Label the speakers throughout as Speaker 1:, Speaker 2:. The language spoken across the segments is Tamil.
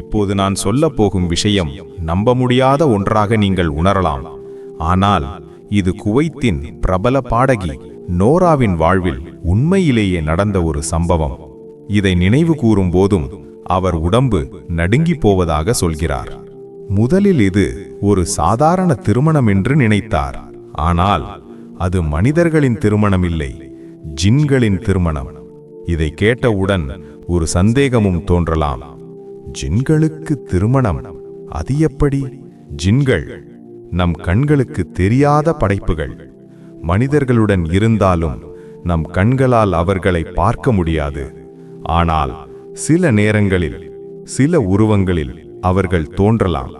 Speaker 1: இப்போது நான் சொல்லப் போகும் விஷயம் நம்ப முடியாத ஒன்றாக நீங்கள் உணரலாம். ஆனால் இது குவைத்தின் பிரபல பாடகி நோராவின் வாழ்வில் உண்மையிலேயே நடந்த ஒரு சம்பவம். இதை நினைவு கூறும் போதும் அவர் உடம்பு நடுங்கிப் போவதாக சொல்கிறார். முதலில் இது ஒரு சாதாரண திருமணம் என்று நினைத்தார். ஆனால் அது மனிதர்களின் திருமணம் இல்லை ஜின்களின் திருமணம். இதை கேட்டவுடன் ஒரு சந்தேகமும் தோன்றலாம். ஜின்களுக்கு திருமணம். அது எப்படி? ஜின்கள் நம் கண்களுக்கு தெரியாத படைப்புகள். மனிதர்களுடன் இருந்தாலும் நம் கண்களால் அவர்களை பார்க்க முடியாது. ஆனால் சில நேரங்களில் சில உருவங்களில் அவர்கள் தோன்றலாம்.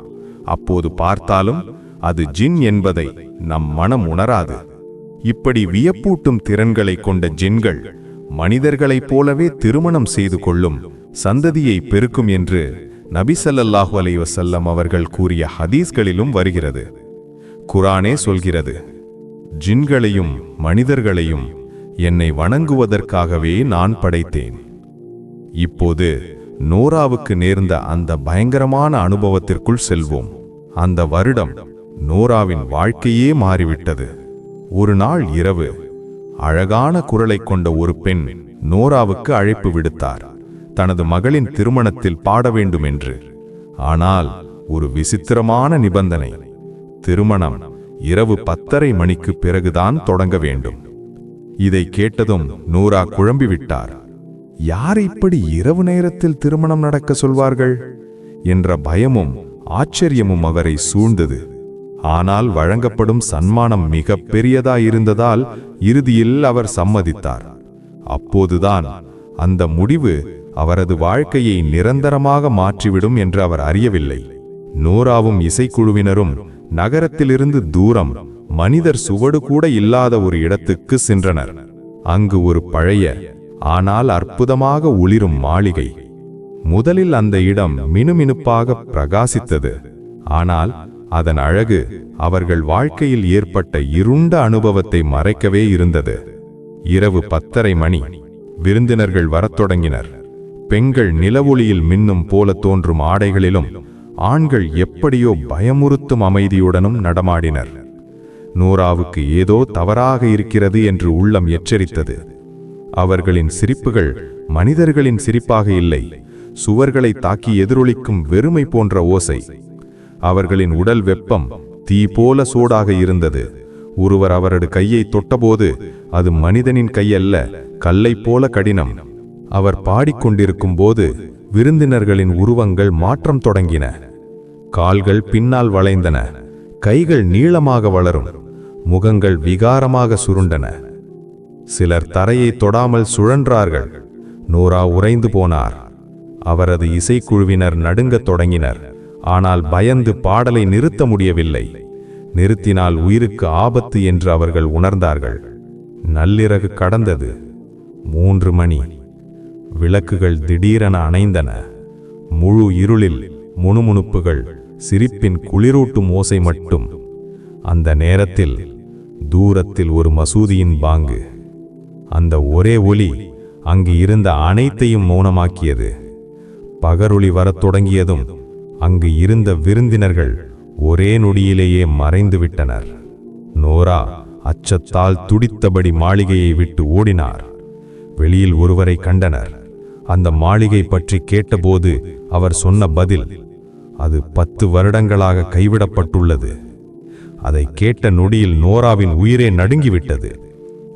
Speaker 1: அப்போது பார்த்தாலும் அது ஜின் என்பதை நம் மனம் உணராது. இப்படி வியப்பூட்டும் திறன்களை கொண்ட ஜின்கள் மனிதர்களைப் போலவே திருமணம் செய்து கொள்ளும் சந்ததியை பெருக்கும் என்று நபிசல்லாஹு அலைவசல்லம் அவர்கள் கூறிய ஹதீஸ்களிலும் வருகிறது. குரானே சொல்கிறது ஜின்களையும் மனிதர்களையும் என்னை வணங்குவதற்காகவே நான் படைத்தேன். இப்போது நோராவுக்கு நேர்ந்த அந்த பயங்கரமான அனுபவத்திற்குள் செல்வோம். அந்த வருடம் நோராவின் வாழ்க்கையே மாறிவிட்டது. ஒரு நாள் இரவு அழகான குரலைக் கொண்ட ஒரு பெண் நோராவுக்கு அழைப்பு விடுத்தார். தனது மகளின் திருமணத்தில் பாட வேண்டும் என்று ஆனால் ஒரு விசித்திரமான நிபந்தனை. திருமணம் இரவு பத்தரை மணிக்கு பிறகுதான் தொடங்க வேண்டும். இதை கேட்டதும் நூரா குழம்பிவிட்டார். யார் இப்படி இரவு நேரத்தில் திருமணம் நடக்க சொல்வார்கள்? என்ற பயமும் ஆச்சரியமும் அவரை சூழ்ந்தது. ஆனால் வழங்கப்படும் சன்மானம் மிக பெரியதாயிருந்ததால் இறுதியில் அவர் சம்மதித்தார். அப்போதுதான் அந்த முடிவு அவரது வாழ்க்கையை நிரந்தரமாக மாற்றிவிடும் என்று அவர் அறியவில்லை. நோராவும் இசைக்குழுவினரும் நகரத்திலிருந்து தூரம் மனிதர் சுவடு கூட இல்லாத ஒரு இடத்துக்கு சென்றனர். அங்கு ஒரு பழைய ஆனால் அற்புதமாக ஒளிரும் மாளிகை. முதலில் அந்த இடம் மினுமினுப்பாக பிரகாசித்தது. ஆனால் அதன் அழகு அவர்கள் வாழ்க்கையில் ஏற்பட்ட இருண்ட அனுபவத்தை மறைக்கவே இருந்தது. இரவு பத்தரை மணி விருந்தினர்கள் வரத் தொடங்கினர். பெண்கள் நிலவொளியில் மின்னும் போல தோன்றும் ஆடைகளிலும் ஆண்கள் எப்படியோ பயமுறுத்தும் அமைதியுடனும் நடமாடினர். நூராவுக்கு ஏதோ தவறாக இருக்கிறது என்று உள்ளம் எச்சரித்தது. அவர்களின் சிரிப்புகள் மனிதர்களின் சிரிப்பாக இல்லை சுவர்களை தாக்கி எதிரொலிக்கும் வெறுமை போன்ற ஓசை. அவர்களின் உடல் வெப்பம் தீ போல சூடாக இருந்தது. ஒருவர் அவரது கையை தொட்டபோது அது மனிதனின் கையல்ல கல்லை போல கடினம். அவர் பாடிக்கொண்டிருக்கும் போது விருந்தினர்களின் உருவங்கள் மாற்றம் தொடங்கின. கால்கள் பின்னால் வளைந்தன. கைகள் நீளமாக வளரும். முகங்கள் விகாரமாக சுருண்டன. சிலர் தரையை தொடாமல் சுழன்றார்கள். நூரா உறைந்து போனார். அவரது இசைக்குழுவினர் நடுங்கத் தொடங்கினர். ஆனால் பயந்து பாடலை நிறுத்த முடியவில்லை. நிறுத்தினால் உயிருக்கு ஆபத்து என்று அவர்கள் உணர்ந்தார்கள். நள்ளிரகு கடந்தது. மூன்று மணி. விளக்குகள் திடீரென அணைந்தன. முழு இருளில் முணுமுணுப்புகள் சிரிப்பின் குளிரூட்டும் ஓசை மட்டும். அந்த நேரத்தில் தூரத்தில் ஒரு மசூதியின் பாங்கு. அந்த ஒரே ஒலி அங்கு இருந்த அனைத்தையும் மௌனமாக்கியது. பகரொளி வரத் தொடங்கியதும் அங்கு இருந்த விருந்தினர்கள் ஒரே நொடியிலேயே மறைந்து விட்டனர். நோரா அச்சத்தால் துடித்தபடி மாளிகையை விட்டு ஓடினார். வெளியில் ஒருவரை கண்டனர். அந்த மாளிகை பற்றி கேட்டபோது அவர் சொன்ன பதில் அது பத்து வருடங்களாக கைவிடப்பட்டுள்ளது. அதை கேட்ட நொடியில் நோராவின் உயிரே நடுங்கிவிட்டது.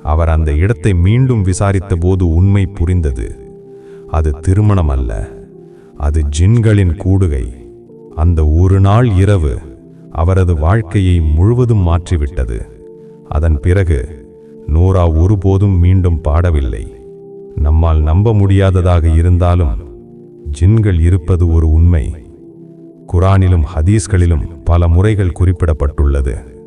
Speaker 1: அவர் அந்த இடத்தை மீண்டும் விசாரித்த போது உண்மை புரிந்தது. அது திருமணம் அல்ல அது ஜின்களின் கூடுகை. அந்த ஒரு நாள் இரவு அவரது வாழ்க்கையை முழுவதும் மாற்றிவிட்டது. அதன் பிறகு நூரா ஒருபோதும் மீண்டும் பாடவில்லை. நம்மால் நம்ப முடியாததாக இருந்தாலும் ஜின்கள் இருப்பது ஒரு உண்மை. குரானிலும் ஹதீஸ்களிலும் பல முறைகள் குறிப்பிடப்பட்டுள்ளது.